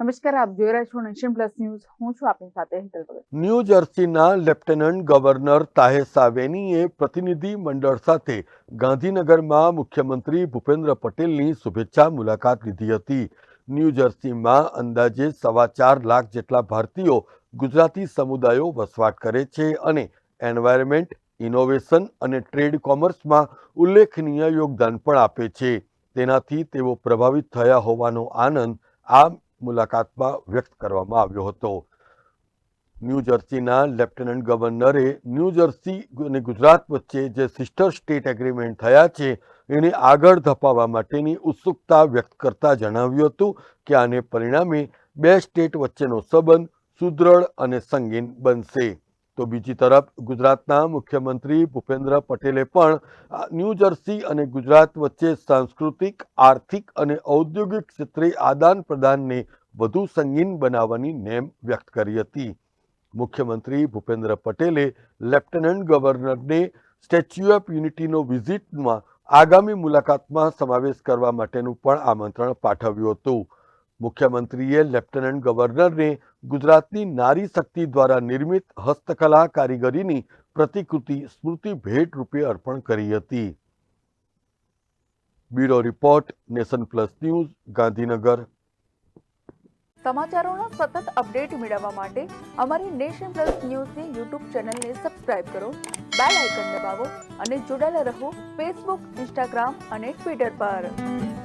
નમસ્કાર, આપ જોઈ રહ્યા છો નેશન પ્લસ ન્યૂઝ. હું છું આપની સાથે હેતલ ભગત. ન્યૂ જર્સીના લેફ્ટનન્ટ ગવર્નર તાહે સાવેનીએ પ્રતિનિધિ મંડળ સાથે ગાંધીનગરમાં મુખ્યમંત્રી ભૂપેન્દ્ર પટેલની શુભેચ્છા મુલાકાત લીધી હતી. ન્યૂ જર્સીમાં અંદાજે સવા ચાર લાખ જેટલા ભારતીયો ગુજરાતી સમુદાયો વસવાટ કરે છે અને એન્વાયરમેન્ટ, ઇનોવેશન અને ટ્રેડ કોમર્સમાં ઉલ્લેખનીય યોગદાન પણ આપે છે. તેનાથી તેઓ પ્રભાવિત થયા હોવાનો આનંદ આ મુલાકાતમાં વ્યક્ત કરવામાં આવ્યો હતો. ન્યૂ જર્સીના લેફ્ટનન્ટ ગવર્નરે ન્યૂ જર્સી અને ગુજરાત વચ્ચે જે સિસ્ટર સ્ટેટ એગ્રીમેન્ટ થયા છે, એને આગળ ધપાવવા માટેની ઉત્સુકતા વ્યક્ત કરતા જણાવ્યું હતું કે આને પરિણામે બે સ્ટેટ વચ્ચેનો સંબંધ સુદૃઢ અને સંગીન બનશે. તો બીજી તરફ ગુજરાતના મુખ્યમંત્રી ભૂપેન્દ્ર પટેલે પણ ન્યૂ જર્સી અને ગુજરાત વચ્ચે સાંસ્કૃતિક, આર્થિક અને ઔદ્યોગિક ક્ષેત્રે આદાન પ્રદાનને વધુ સંગીન બનાવવાની નેમ વ્યક્ત કરી હતી. મુખ્યમંત્રી ભૂપેન્દ્ર પટેલે લેફ્ટનન્ટ ગવર્નરને સ્ટેચ્યુ ઓફ યુનિટીનો વિઝિટમાં આગામી મુલાકાતમાં સમાવેશ કરવા માટેનું પણ આમંત્રણ પાઠવ્યું હતું. મુખ્યમંત્રીએ લેફ્ટનન્ટ ગવર્નરને ગુજરાતની નારી શક્તિ દ્વારા નિર્મિત હસ્તકલા કારીગરીની પ્રતિકૃતિ સ્મૃતિ ભેટ રૂપે અર્પણ કરી હતી. Bureau report, Nation Plus News, Gandhinagar. સમાચારોના સતત અપડેટ મેળવવા માટે અમારી નેશન પ્લસ ન્યૂઝની યુટ્યુબ ચેનલને સબસ્ક્રાઇબ કરો, બેલ આઇકન દબાવો અને જોડાયેલા રહો ફેસબુક, ઇન્સ્ટાગ્રામ અને ટ્વિટર પર.